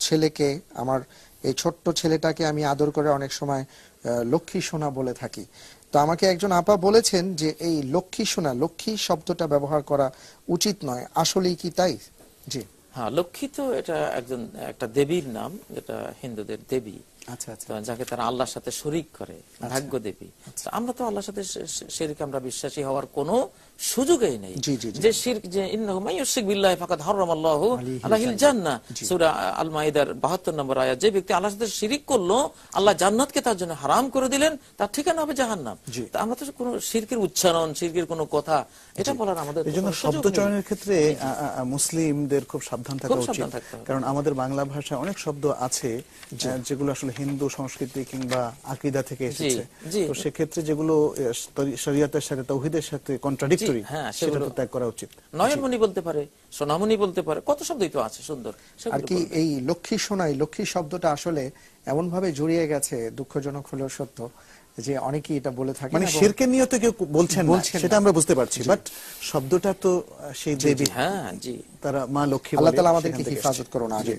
ছেলেকে, আমার এই ছোট্ট ছেলেটাকে আমি আদর করে অনেক সময় লক্ষ্মী সোনা বলে থাকি। তো আমাকে একজন আপা বলেছেন যে, এই লক্ষ্মী সোনা, লক্ষ্মী শব্দটা ব্যবহার করা উচিত নয়। আসলেই কি তাই? জি। হ্যাঁ লক্ষ্মী তো এটা একজন একটা দেবীর নাম যেটা হিন্দুদের দেবী। আচ্ছা আচ্ছা। যাকে তারা আল্লাহর সাথে শরিক করে ভাগ্য দেবী। আমরা তো আল্লাহর সাথে শিরকে আমরা বিশ্বাসী হওয়ার কোনো সুযোগই নেই। যে শিরক যে ইন্নাহু মাইয়ুশরিক বিল্লাহি ফাকাদ হারামাল্লাহু আলাইহিল জান্নাহ। সূরা আল মাইদার 72 নম্বর আয়াত যে ব্যক্তি আল্লাহর সাথে শিরিক করল আল্লাহ জান্নাতকে তার জন্য হারাম করে দিলেন তার ঠিকানা হবে জাহান্নাম। তো আমরা তো কোনো শিরকের উচ্চারণ শিরকের কোনো কথা এটা বলার আমাদের তো এই জন্য কোনো সুযোগ শব্দ চয়নের ক্ষেত্রে মুসলিমদের খুব সাবধান থাকা উচিত। কারণ আমাদের বাংলা ভাষায় অনেক শব্দ আছে যেগুলো আসলে হিন্দু সংস্কৃতি কিংবা আকিদা থেকে এসেছে। তো সেক্ষেত্রে যেগুলো শরিয়াতের সাথে তৌহিদের সাথে কন্ট্রাডিক্টরি হ্যাঁ, সেটা তো ত্যাগ করা উচিত। নয়নমণি বলতে পারে সোনামণি বলতে পারে কত শব্দই তো আছে সুন্দর আর কি এই লক্ষ্মী সোনাই লক্ষ্মী শব্দটা আসলে এমন ভাবে জড়িয়ে গেছে দুঃখজনক হলেও সত্য যে অনেকেই এটা বলে থাকে মানে শিরকে তো কেউ বলছেন না সেটা আমরা বুঝতে পারছি বাট শব্দটা তো সেই দেবী হ্যাঁ জি। তারা মা লক্ষ্মী আল্লাহ তাআলা আমাদেরকে হেফাজত করুন আগে